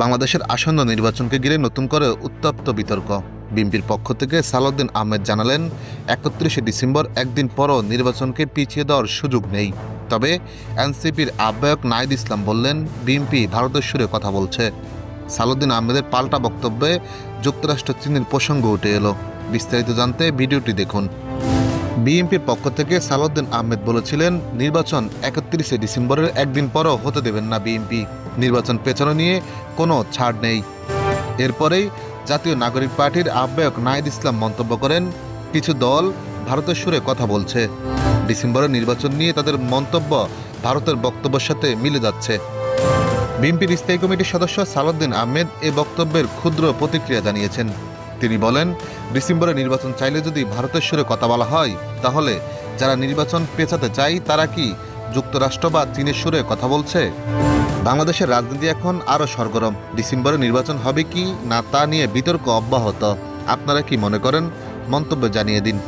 বাংলাদেশের আসন্ন নির্বাচনকে ঘিরে নতুন করে উত্তপ্ত বিতর্ক। বিএনপির পক্ষ থেকে সালাউদ্দিন আহমেদ জানালেন, একত্রিশে ডিসেম্বর একদিন পরও নির্বাচনকে পিছিয়ে দেওয়ার সুযোগ নেই। তবে এনসিপির আহ্বায়ক নাইদ ইসলাম বললেন, বিএনপি ভারতের সুরে কথা বলছে। সালাউদ্দিন আহমেদের পাল্টা বক্তব্যে যুক্তরাষ্ট্র চীনের প্রসঙ্গ উঠে এলো। বিস্তারিত জানতে ভিডিওটি দেখুন। বিএনপির পক্ষ থেকে সালাউদ্দিন আহমেদ বলেছিলেন, নির্বাচন একত্রিশে ডিসেম্বরের একদিন পরও হতে দেবেন না বিএনপি। নির্বাচন পেছানো নিয়ে কোনো ছাড় নেই। এরপরেই জাতীয় নাগরিক পার্টির আহ্বায়ক নাইদ ইসলাম মন্তব্য করেন, কিছু দল ভারতের সুরে কথা বলছে। ডিসেম্বরের নির্বাচন নিয়ে তাদের মন্তব্য ভারতের বক্তব্যের সাথে মিলে যাচ্ছে। বিএনপির স্থায়ী কমিটির সদস্য সালাউদ্দিন আহমেদ এ বক্তব্যের ক্ষুদ্র প্রতিক্রিয়া জানিয়েছেন। তিনি বলেন, ডিসেম্বরে নির্বাচন চাইলে যদি ভারতের সুরে কথা বলা হয়, তাহলে যারা নির্বাচন পেছাতে চায় তারা কি যুক্তরাষ্ট্র বা চীনের সুরে কথা বলছে। বাংলাদেশের রাজনীতি এখন আরও সরগরম। ডিসেম্বরে নির্বাচন হবে কি না তা নিয়ে বিতর্ক অব্যাহত। আপনারা কি মনে করেন? মন্তব্য জানিয়ে দিন।